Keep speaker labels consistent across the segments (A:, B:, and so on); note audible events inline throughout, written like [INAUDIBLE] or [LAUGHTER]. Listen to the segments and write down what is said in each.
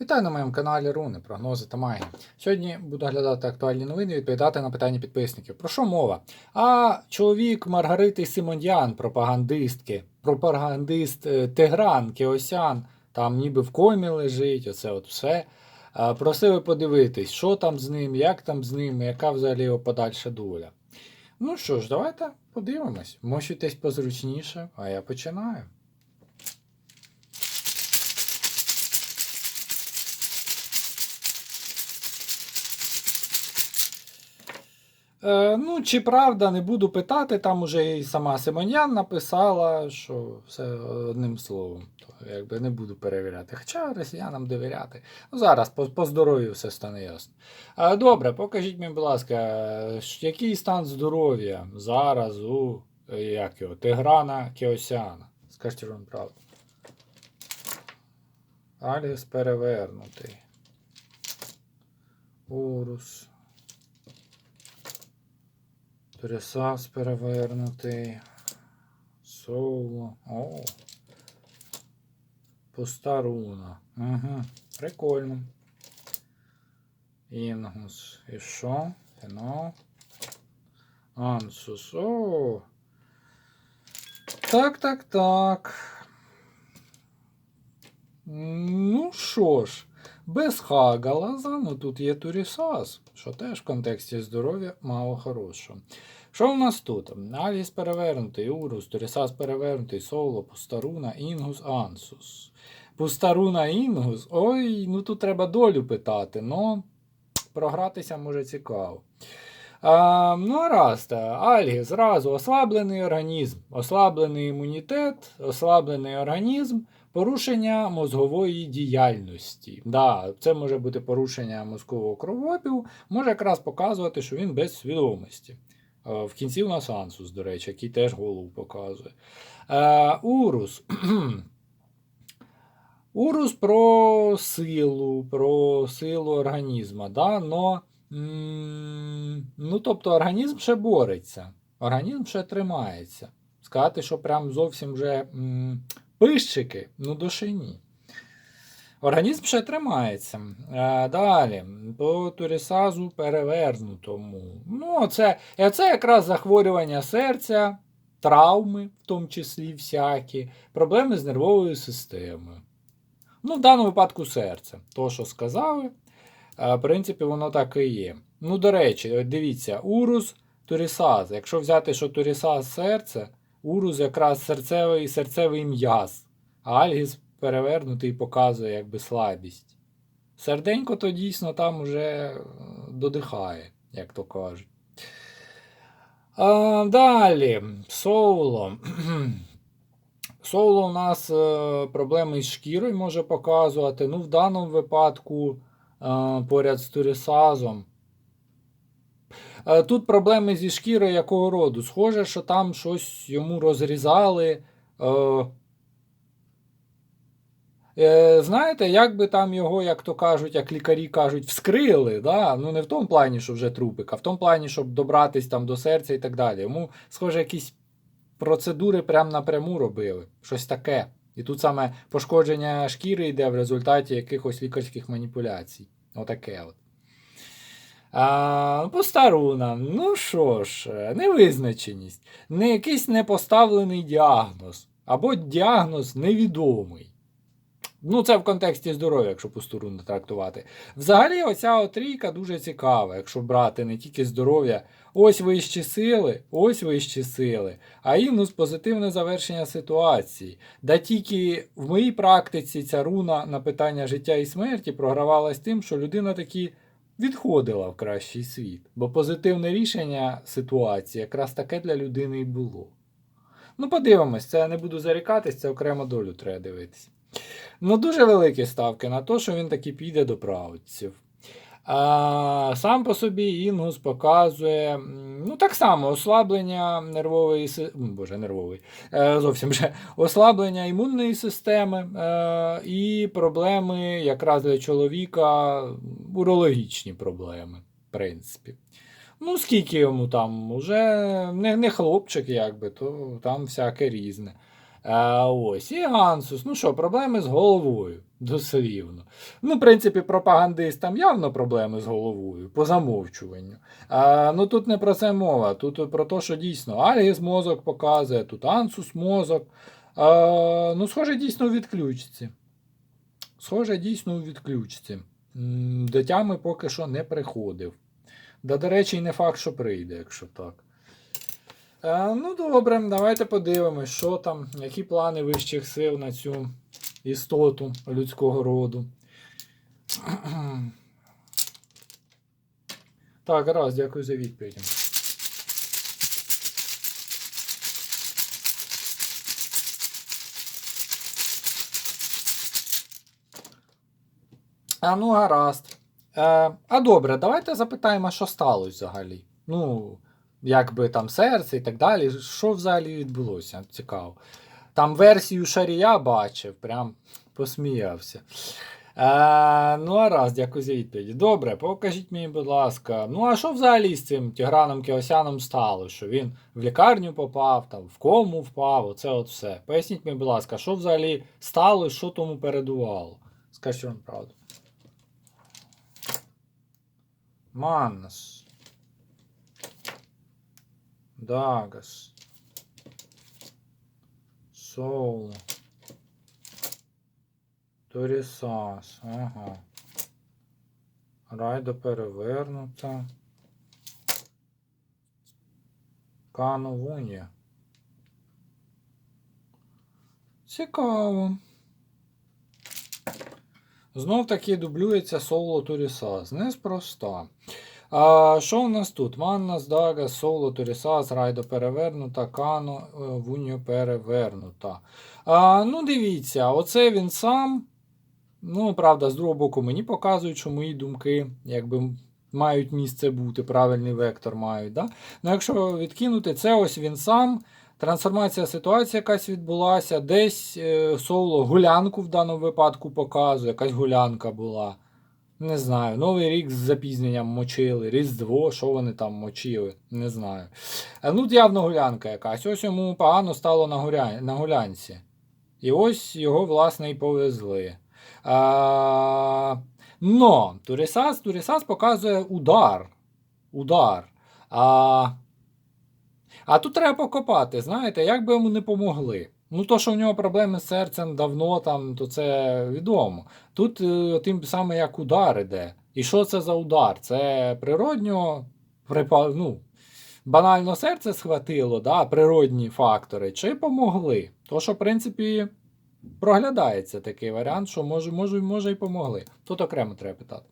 A: Вітаю на моєму каналі Руни, прогнози та магія. Сьогодні буду оглядати актуальні новини і відповідати на питання підписників. Про що мова? А чоловік Маргарити Симондян, пропагандистки, пропагандист е, Тигран Кеосян, там ніби в комі лежить, оце от все. Просили подивитись, що там з ним, як там з ним, яка взагалі його подальша доля. Ну що ж, давайте подивимось. Мощуйтесь позручніше, а я починаю. Е, ну, чи правда, не буду питати, там уже і сама Симонян написала, що все одним словом. То якби не буду перевіряти. Хоча росіянам довіряти. Ну, зараз по, по здоров'ю все стане ясно. Е, добре, покажіть мені, будь ласка, е, який стан здоров'я зараз у е, як його, Тиграна Кеосяна? Скажіть вам правду. Аліс перевернутий. Урус. Пересас перевернутий. Соло. О. Пуста руна. Угу. Прикольно. Інгус. І що? Фінал. Ансус. О. Так, так, так. Ну що ж, без Хагалаза, ну тут є Турісас, що теж в контексті здоров'я мало хорошого. Що в нас тут? Аліс перевернутий, Урус, Турісас перевернутий, Соло, Пустаруна, Інгус, Ансус. Пустаруна, Інгус. Ой, ну тут треба долю питати, но програтися може цікаво. А, ну, раз, Альгі, зразу ослаблений організм, ослаблений імунітет, ослаблений організм, порушення мозгової діяльності. Да, це може бути порушення мозкового кровообігу, може якраз показувати, що він без свідомості. Е, В кінці у нас ансус, до речі, який теж голову показує. Е, урус. [CLEARS THROAT] Урус про силу, про силу організму. Да? Но, ну, тобто організм ще бореться, організм ще тримається. Сказати, що прям зовсім вже пищики, ну душі ні. Організм ще тримається. Е, далі, по турісазу перевернутому. Ну, це, це якраз захворювання серця, травми, в тому числі всякі, проблеми з нервовою системою. Ну, в даному випадку серце. То, що сказали, е, в принципі, воно так і є. Ну, до речі, дивіться, урус, турісаз. Якщо взяти, що турісаз серце, урус якраз серцевий серцевий м'яз, а альгіс перевернутий показує якби слабість. Серденько то дійсно там уже е, додихає, як то кажуть. А, далі, соуло. [CLEARS THROAT] Соло у нас е, проблеми з шкірою може показувати. Ну, в даному випадку е, поряд з турісазом. Е, тут проблеми зі шкірою якого роду? Схоже, що там щось йому розрізали. Е, е, знаєте, як би там його, як то кажуть, як лікарі кажуть, вскрили. Да? Ну, не в тому плані, що вже трупик, а в тому плані, щоб добратись там до серця і так далі. Йому, схоже, якісь процедури прямо напряму робили. Щось таке. І тут саме пошкодження шкіри йде в результаті якихось лікарських маніпуляцій. Отаке от. Постаруна. Ну що ж, невизначеність. Не якийсь непоставлений діагноз. Або діагноз невідомий. Ну, це в контексті здоров'я, якщо постуруну трактувати. Взагалі, оця отрійка дуже цікава, якщо брати не тільки здоров'я. Ось вищі сили, ось вищі сили, а інус позитивне завершення ситуації. Да тільки в моїй практиці ця руна на питання життя і смерті програвалась тим, що людина таки відходила в кращий світ. Бо позитивне рішення ситуації якраз таке для людини і було. Ну, подивимось, це я не буду зарікатись, це окремо долю треба дивитися. Ну, дуже великі ставки на те, що він таки піде до правців. А, сам по собі Інгус показує ну, так само ослаблення нервової Боже, нервової, е, зовсім вже ослаблення імунної системи е, і проблеми якраз для чоловіка, урологічні проблеми, в принципі. Ну, скільки йому там, уже не, не хлопчик, якби, то там всяке різне. А, ось, і Ансус. Ну що, проблеми з головою. [LAUGHS] Дослівно. Ну, в принципі, пропагандистам явно проблеми з головою, по замовчуванню. А, ну тут не про це мова. Тут про те, що дійсно Альгіс мозок показує, тут Ансус мозок. А, ну, схоже, дійсно у відключці. Схоже, дійсно у відключці. М, До тями поки що не приходив. Да, до речі, не факт, що прийде, якщо так. Е, ну, добре, давайте подивимось, що там, які плани вищих сил на цю істоту людського роду. Так, раз, дякую за відповідь. А ну, гаразд. Е, а добре, давайте запитаємо, що сталося взагалі. Ну, як би там серце і так далі. Що взагалі відбулося? Цікаво. Там версію Шарія бачив, прям посміявся. Е, ну, а раз, дякую за відповідь. Добре, покажіть мені, будь ласка. Ну, а що взагалі з цим Тіграном Кіосяном стало? Що він в лікарню попав, там, в кому впав, оце от все. Поясніть мені, будь ласка, що взагалі стало, що тому передувало? Скажіть вам правду. Маннас. Дагас. Соло. Торісас. Ага. Райда перевернута. Кановунія. Цікаво. Знов таки дублюється соло Турісас. Неспроста. А, що у нас тут? Маннас, Дага, Соло, Турісас, Райдо перевернута, Кано, е, Вуньо перевернута. А, ну, дивіться, оце він сам. Ну, правда, з другого боку, мені показують, що мої думки якби мають місце бути, правильний вектор мають. Да? Ну, якщо відкинути, це ось він сам. Трансформація ситуації якась відбулася. Десь е, соло гулянку в даному випадку показує, якась гулянка була. Не знаю. Новий рік з запізненням мочили, Різдво, що вони там мочили, не знаю. Ну, явно гулянка якась. Ось йому погано стало на, гуля... на гулянці. І ось його, власне, і повезли. А... Но Турісас, Турісас показує удар. Удар. А... а тут треба покопати, знаєте, як би йому не помогли. Ну, то, що в нього проблеми з серцем давно, там, то це відомо. Тут е, тим саме як удар іде. І що це за удар? Це природньо, ну, банально серце схватило, да, природні фактори, чи помогли? То, що, в принципі, проглядається такий варіант, що може, може, може і помогли. Тут окремо треба питати.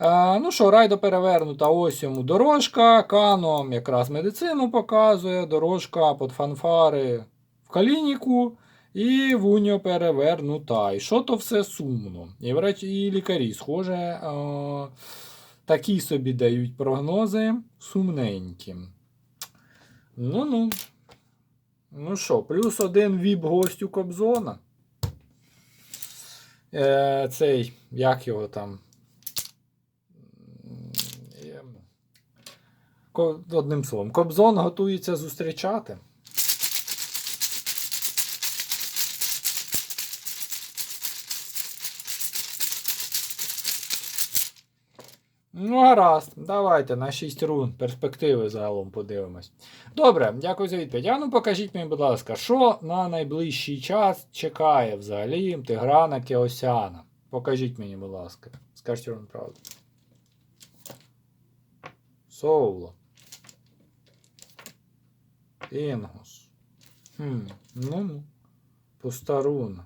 A: Е, ну що, райдо перевернута, ось йому дорожка, кано якраз медицину показує, дорожка під фанфари калініку, і вуньо перевернута. І що то все сумно. І, врачі, і лікарі, схоже, е, такі собі дають прогнози сумненькі. Ну ну. Ну що, плюс один віп гостю Кобзона. Е, цей, як його там. Одним словом, Кобзон готується зустрічати. Ну, гаразд, давайте на 6 рун перспективи загалом подивимось. Добре, дякую за відповідь. А ну покажіть мені, будь ласка, що на найближчий час чекає взагалі Тиграна Кеосяна? Покажіть мені, будь ласка. Скажіть вам правду. Соуло. Інгус. Хм, ну-ну. Пустаруна.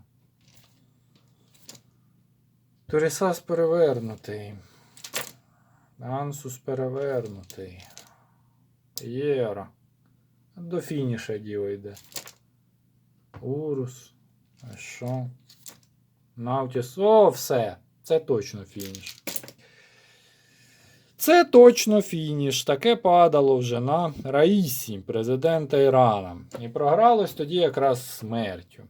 A: Турісас перевернутий. Ансус перевернутий. Єра. До фініша діло йде. Урус. А що? Наутіс. О, все. Це точно фініш. Це точно фініш. Таке падало вже на Раїсі, президента Ірана. І програлось тоді якраз смертю.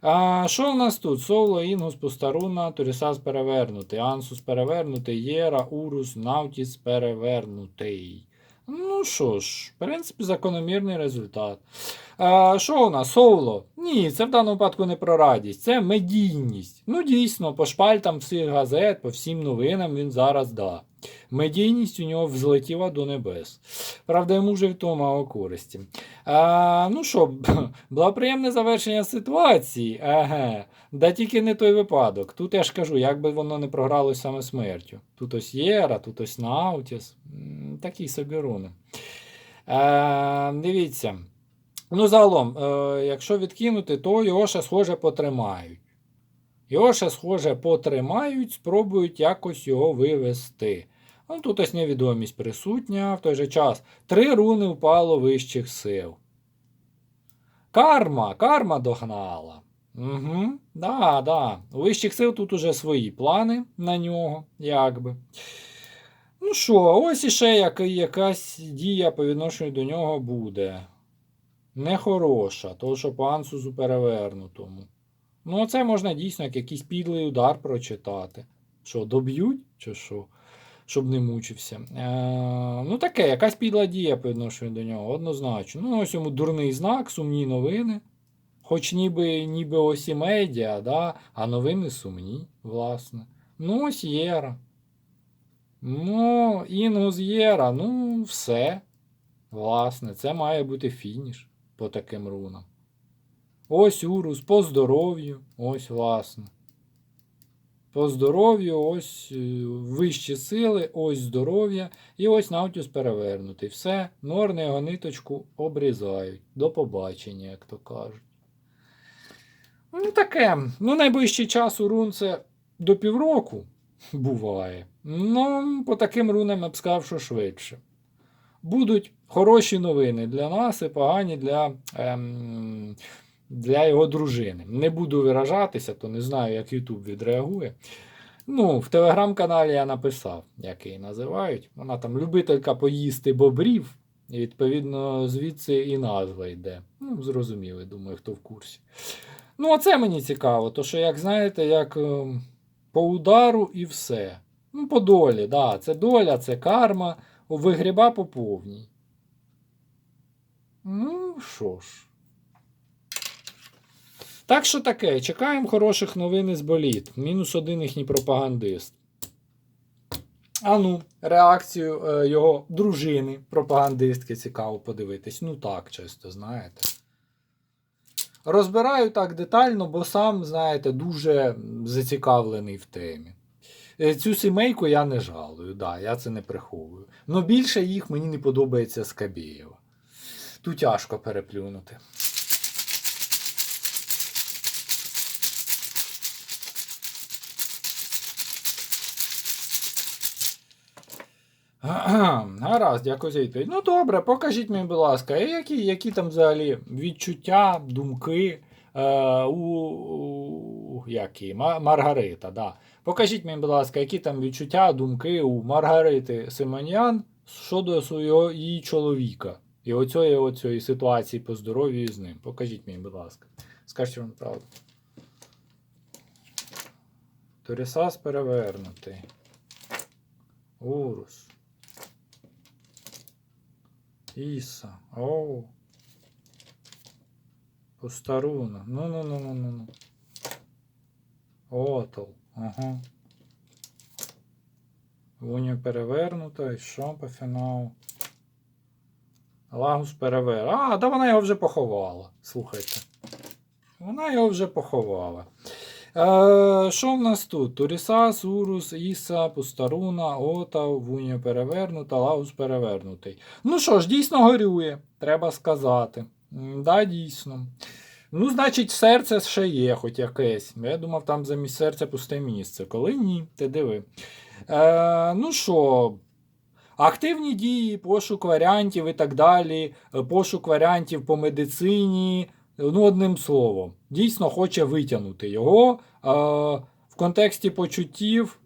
A: А що в нас тут? Соло, Інгус, Пустаруна, Турісас перевернутий, Ансус перевернутий, Єра, Урус, Наутіс перевернутий. Ну що ж, в принципі, закономірний результат. А, що у нас? Соло? Ні, це в даному випадку не про радість, це медійність. Ну, дійсно, по шпальтам всіх газет, по всім новинам він зараз да. Медійність у нього взлетіла до небес. Правда, йому вже від того мало користі. А, ну що, [LAUGHS] благоприємне завершення ситуації. Ага. Да тільки не той випадок. Тут я ж кажу, як би воно не програлось саме смертю. Тут ось Єра, тут ось Наутіс. Такі собі руни. Е, дивіться. Ну, загалом, е, якщо відкинути, то його ще схоже потримають. Його ще схоже потримають, спробують якось його вивести. Ну, тут ось невідомість присутня, в той же час три руни впало вищих сил. Карма, карма догнала. Угу, да, да. У вищих сил тут уже свої плани на нього, якби. Ну що, ось іще яка- якась дія по відношенню до нього буде. Нехороша, того, що по ансузу перевернутому. Ну, це можна дійсно як якийсь підлий удар прочитати. Що, доб'ють, чи що? Щоб не мучився. Е, ну, таке, якась підла дія по відношенню до нього, однозначно. Ну, ось йому дурний знак, сумні новини. Хоч ніби, ніби ось і медіа, да? а новини сумні, власне. Ну, ось Єра. Ну, Інгус Єра, ну, все. Власне, це має бути фініш по таким рунам. Ось Урус, по здоров'ю, ось, власне. По здоров'ю, ось е, вищі сили, ось здоров'я, і ось Наутіус перевернутий. Все, норни його ниточку обрізають. До побачення, як то кажуть. Ну, таке. Ну, найближчий час у рун це до півроку буває. Ну, по таким рунам я б сказав, що швидше. Будуть хороші новини для нас і погані для, ем, для його дружини. Не буду виражатися, то не знаю, як YouTube відреагує. Ну, в телеграм-каналі я написав, як її називають. Вона там любителька поїсти бобрів, і відповідно звідси і назва йде. Ну, зрозуміли, думаю, хто в курсі. Ну, оце мені цікаво, то що, як знаєте, як ем, по удару і все. Ну, по долі, да, це доля, це карма, вигріба по повній. Ну, що ж. Так що таке, чекаємо хороших новин із боліт. Мінус один їхній пропагандист. А ну, реакцію е, його дружини, пропагандистки, цікаво подивитись. Ну так, чисто, знаєте. Розбираю так детально, бо сам, знаєте, дуже зацікавлений в темі. Е, Цю сімейку я не жалую, да, я це не приховую. Но більше їх мені не подобається Скабєєва. Тут тяжко переплюнути. Гаразд, дякую за відповідь. Ну добре, покажіть мені, будь ласка, які, які там взагалі відчуття, думки е, у, у Ма- Маргарита. Да. Покажіть мені, будь ласка, які там відчуття, думки у Маргарити Симонян щодо свого її чоловіка і оцієї, оцієї ситуації по здоров'ю з ним. Покажіть мені, будь ласка. Скажіть вам правду. Торісас перевернутий. Урус. Іса. Оу. Постаруна. Ну Отол. Ага. Вуня перевернута. І що по фіналу? Лагус перевер. А, да вона його вже поховала. Слухайте. Вона його вже поховала. Е, що в нас тут? Турісас, Урус, Іса, Пустаруна, Ота, Вуня перевернута, Лагус перевернутий. Ну що ж, дійсно горює, треба сказати. Да, дійсно. Ну, значить, серце ще є, хоч якесь. Я думав, там замість серця пусте місце. Коли ні, ти диви. Е, ну що, активні дії, пошук варіантів і так далі, е, пошук варіантів по медицині. Ну, одним словом, дійсно хоче витягнути його. Е, в контексті почуттів.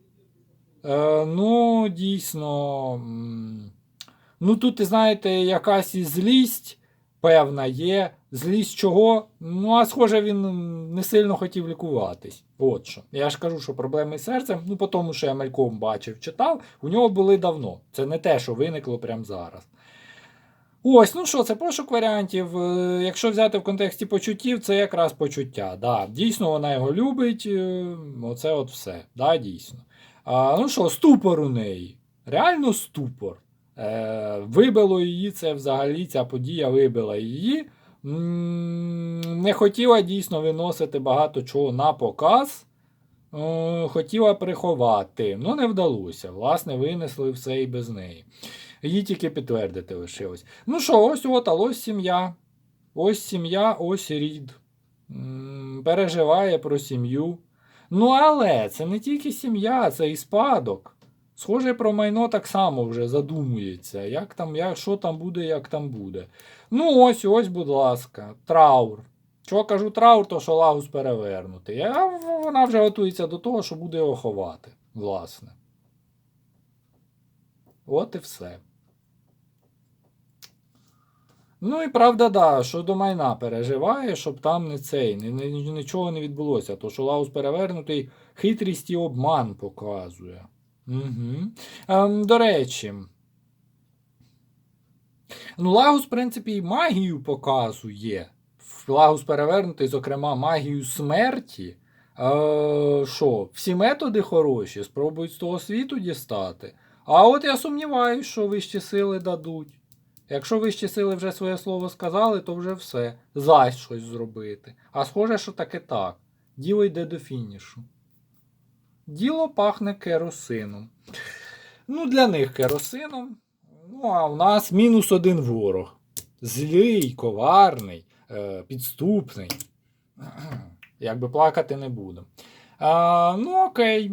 A: Е, ну, дійсно. Ну, тут, знаєте, якась злість певна є. Злість чого? Ну, а схоже, він не сильно хотів лікуватись. От що. Я ж кажу, що проблеми з серцем, ну, по тому, що я мальком бачив, читав, у нього були давно. Це не те, що виникло прямо зараз. Ось, ну що, це пошук варіантів. Е, Якщо взяти в контексті почуттів, це якраз почуття. Да. Дійсно, вона його любить. е, Оце от все. Да, дійсно. А, ну що, ступор у неї. Реально ступор. Е, вибило її це взагалі, ця подія вибила її. Не хотіла дійсно виносити багато чого на показ. Е, Хотіла приховати, ну не вдалося. Власне, винесли все і без неї. Її тільки підтвердити лишилось. Ну що, ось от, ось сім'я. Ось сім'я, ось рід. Переживає про сім'ю. Ну, але це не тільки сім'я, це і спадок. Схоже, про майно так само вже задумується. Як там, як, що там буде, як там буде. Ну, ось, ось, будь ласка, траур. Чого кажу траур, то що лагус перевернутий. А вона вже готується до того, що буде його ховати, власне. От і все. Ну і правда, да, що до майна переживає, щоб там не цей, ні, ні- нічого не відбулося. То що Лаус перевернутий хитрість і обман показує. Угу. Ем, до речі. Ну, Лагус, в принципі, і магію показує. Лагус перевернутий, зокрема, магію смерті. Е, що, всі методи хороші, спробують з того світу дістати. А от я сумніваюся, що вищі сили дадуть. Якщо вищі сили вже своє слово сказали, то вже все. Зась щось зробити. А схоже, що таки так. Діло йде до фінішу. Діло пахне керосином. Ну, для них керосином. Ну, а у нас мінус один ворог. Злий, коварний, е, підступний. [CLEARS THROAT] Якби плакати не буду. А, ну, окей.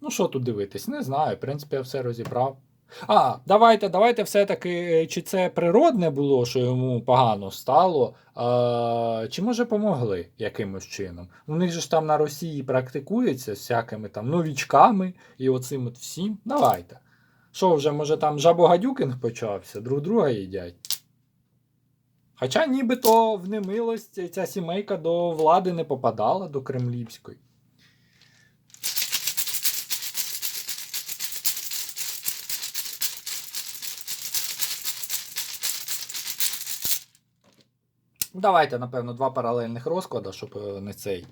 A: Ну, що тут дивитись? Не знаю. В принципі, я все розібрав. А, давайте, давайте все-таки, е, чи це природне було, що йому погано стало, а, чи може помогли якимось чином. У них же ж там на Росії практикується всякими там новічками і оцим от всім. Давайте. Що вже, може там жабогадюкінг почався, друг друга їдять. Хоча нібито в немилость ця сімейка до влади не попадала, до кремлівської. Давайте, напевно, два паралельних розклади, щоб е, не цей.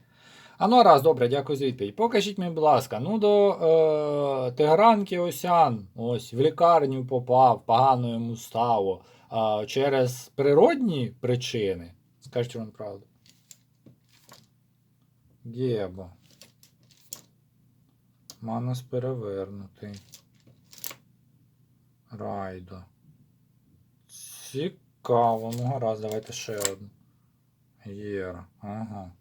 A: А ну раз, добре, дякую за відповідь. Покажіть мені, будь ласка, ну до е, Тигранки Осян, ось в лікарню попав, погано йому стало. Е, через природні причини. Скажіть вам правду. Гебо. Манас перевернутий. Райдо. Цікаво. Ну гаразд, давайте ще одну. Єра. Ага.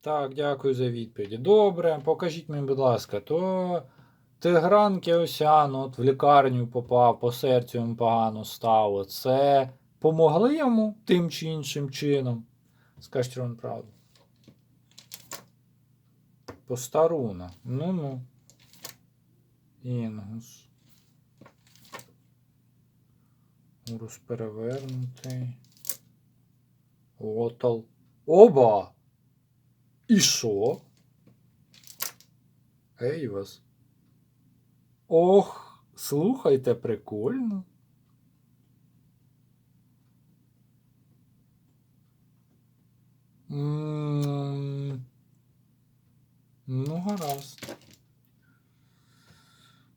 A: Так, дякую за відповіді. Добре, покажіть мені, будь ласка, то Тигран Кеосян от в лікарню попав, по серцю йому погано стало. Це помогли йому тим чи іншим чином? Скажіть вам правду. Постаруна. Ну-ну. Інгус. Урус перевернутий. Отал. Оба! І що? Ейвас. Ох, слухайте, прикольно. М, Ну, гаразд.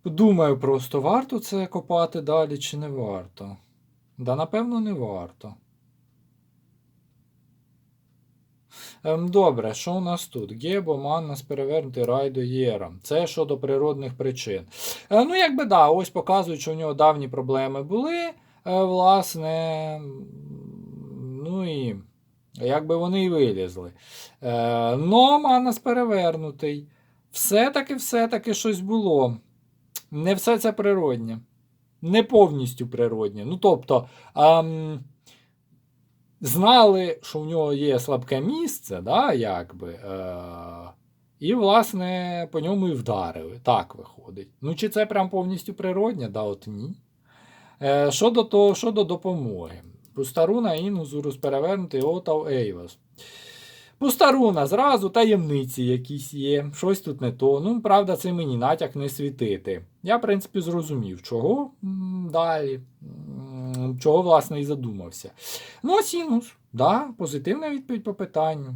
A: Думаю, просто варто це копати далі чи не варто. Да, напевно, не варто. Ем, добре, що у нас тут? Гебо, Маннас, перевернутий Райдо Єра. Це щодо природних причин. Е, ну, якби да, ось показують, що у нього давні проблеми були. Е, власне, ну і якби вони і вилізли. Е, но Маннас перевернутий. Все-таки, все-таки щось було. Не все це природнє. Не повністю природнє. Ну, тобто. Ем, знали, що в нього є слабке місце, да, якби, е, і, власне, по ньому і вдарили. Так виходить. Ну, чи це прям повністю природнє? Да, от ні. Е, щодо, того, щодо допомоги. Пустаруна, Інгус, Урус перевернутий, Отав, Ейвас. Пустаруна зразу таємниці якісь є, щось тут не то. Ну, правда, це мені натяк не світити. Я, в принципі, зрозумів, чого далі, чого, власне, і задумався. Ну, а синус, да, позитивна відповідь по питанню.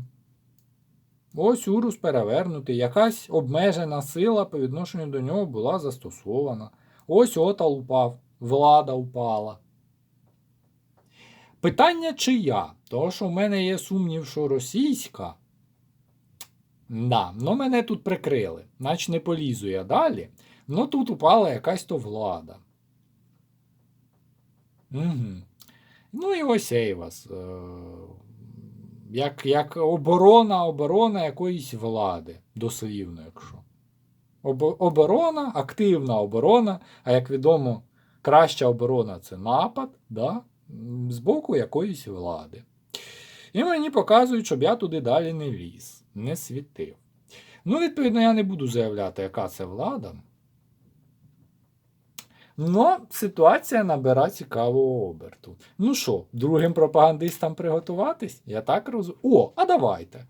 A: Ось урус перевернутий, якась обмежена сила по відношенню до нього була застосована. Ось отал упав, влада упала. Питання чия? Того, що в мене є сумнів, що російська. Да, ну мене тут прикрили, наче не полізу я далі. Ну тут упала якась то влада. Угу. Ну і ось Ейвас. Е, як, як оборона, оборона якоїсь влади, дослівно, якщо. Обо- оборона, активна оборона, а як відомо, краща оборона це напад, да? З боку якоїсь влади. І мені показують, щоб я туди далі не ліз, не світив. Ну, відповідно, я не буду заявляти, яка це влада. Но ситуація набира цікавого оберту. Ну що, другим пропагандистам приготуватись? Я так розумію. О, а давайте.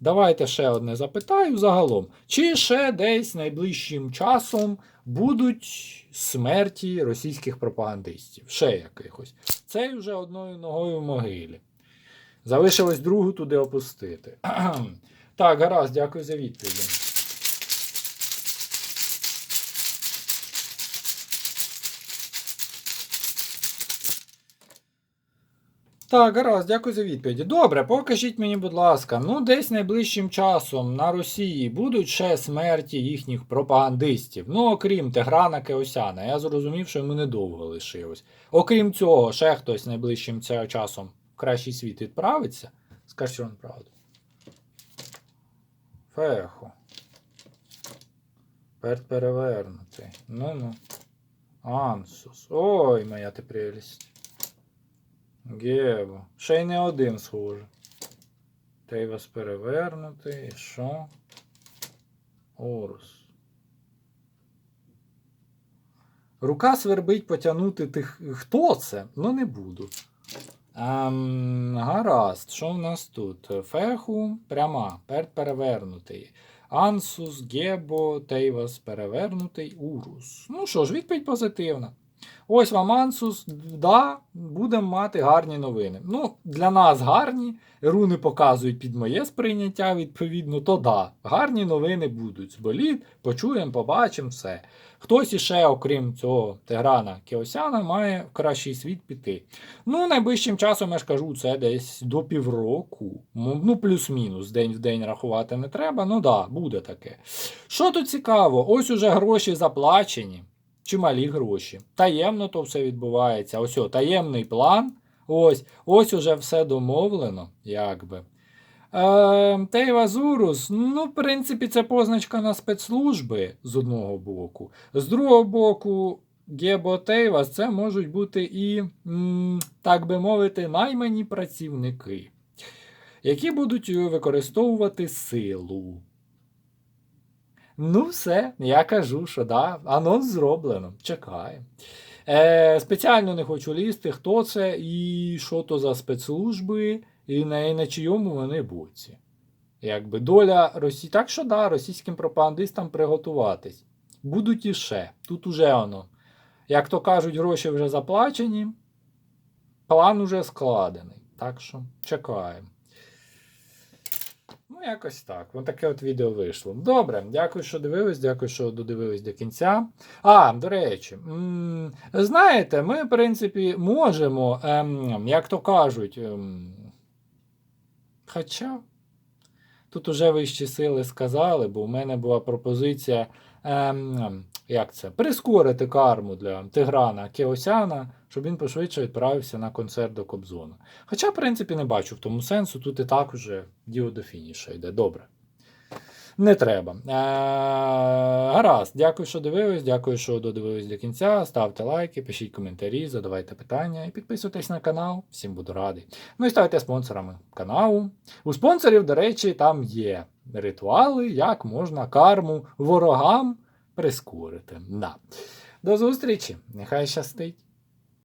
A: Давайте ще одне запитаю загалом. Чи ще десь найближчим часом будуть смерті російських пропагандистів? Ще якихось. Цей вже одною ногою в могилі. Залишилось другу туди опустити. [CLEARS THROAT] так, гаразд, дякую за відповідь. Так, гаразд, дякую за відповіді. Добре, покажіть мені, будь ласка, ну десь найближчим часом на Росії будуть ще смерті їхніх пропагандистів. Ну, окрім Теграна Кеосяна. Я зрозумів, що йому недовго лишилось. Окрім цього, ще хтось найближчим часом в кращий світ відправиться. Скажіть вам правду. Фехо. Перт перевернутий. Ну-ну. Ансус. Ой, моя ти прелість. Гево. Ще й не один схоже. Тейвас перевернутий. І що? Орус. Рука свербить потягнути тих. Хто це? Ну не буду. Ем, гаразд, що в нас тут? Феху пряма, перт перевернутий. Ансус, Гебо, Тейвас перевернутий, Урус. Ну що ж, відповідь позитивна. Ось вам Ансус, да, будемо мати гарні новини. Ну, для нас гарні, руни показують під моє сприйняття, відповідно, то да, гарні новини будуть. Зболіт, почуємо, побачимо все. Хтось іще, окрім цього Теграна Кеосяна, має в кращий світ піти. Ну, найближчим часом я ж кажу, це десь до півроку. Ну, плюс-мінус, день в день рахувати не треба. Ну да, буде таке. Що тут цікаво? Ось уже гроші заплачені. Чималі гроші. Таємно то все відбувається. Ось о, таємний план. Ось, ось уже все домовлено, якби. Е, Тейвазурус, ну, в принципі, це позначка на спецслужби з одного боку. З другого боку, Гебо Тейвас це можуть бути і, так би мовити, наймані працівники, які будуть використовувати силу. Ну, все, я кажу, що да, анонс зроблено. Чекаємо. Е, спеціально не хочу лізти, хто це і що то за спецслужби, і на, і на чийому вони боці. Якби доля Росії. Так що да, російським пропагандистам приготуватись. Будуть іще. Тут уже воно. Як то кажуть, гроші вже заплачені, план уже складений. Так що чекаємо. Ну, якось так. Ось таке от відео вийшло. Добре, дякую, що дивились, дякую, що додивились до кінця. А, до речі, знаєте, ми, в принципі, можемо, ем, як то кажуть, ем, хоча тут уже вищі сили сказали, бо в мене була пропозиція. Як це? Прискорити карму для Тиграна Кеосяна, щоб він пошвидше відправився на концерт до Кобзона. Хоча, в принципі, не бачу в тому сенсу, тут і так уже діло до фініша йде. Добре. Не треба. Е, гаразд, дякую, що дивились, дякую, що додивились до кінця. Ставте лайки, пишіть коментарі, задавайте питання і підписуйтесь на канал. Всім буду радий. Ну і ставайте спонсорами каналу. У спонсорів, до речі, там є ритуали, як можна карму ворогам прискорити. Да. До зустрічі! Нехай щастить!